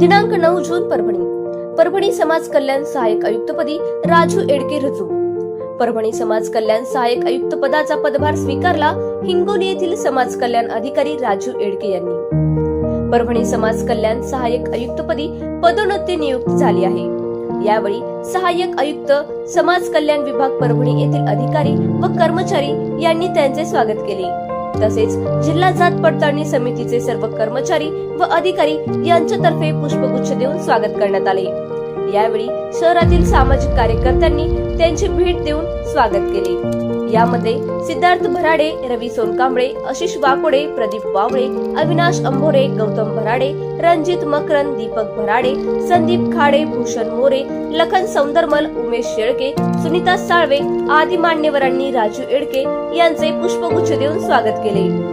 दिनांक नऊ जून परभणी. परभणी समाज कल्याण सहाय्यक आयुक्तपदी राजू एडके रुजू. परभणी समाज कल्याण सहाय्यक आयुक्त पदाचा पदभार स्वीकारला हिंगोली येथील समाज कल्याण अधिकारी राजू एडके यांनी. परभणी समाज कल्याण सहाय्यक आयुक्तपदी पदोन्नती नियुक्त झाली आहे. यावेळी सहाय्यक आयुक्त समाज कल्याण विभाग परभणी येथील अधिकारी व कर्मचारी यांनी त्यांचे स्वागत केले. तसेच जिल्हा जात पडताळणी समितीचे सर्व कर्मचारी व अधिकारी यांच्यातर्फे पुष्पगुच्छ देऊन स्वागत करण्यात आले. यावेळी शहरातील सामाजिक कार्यकर्त्यांनी त्यांची भेट देऊन स्वागत केले. यामध्ये सिद्धार्थ भराडे रवी सोनकांबळे आशिष वाकोडे प्रदीप वावळे अविनाश अंभोरे गौतम भराडे रणजित मकरन दीपक भराडे संदीप खाडे भूषण मोरे लखन सौंदरमल उमेश शेळके सुनीता साळवे आदी मान्यवरांनी राजू एडके यांचे पुष्पगुच्छ देऊन स्वागत केले.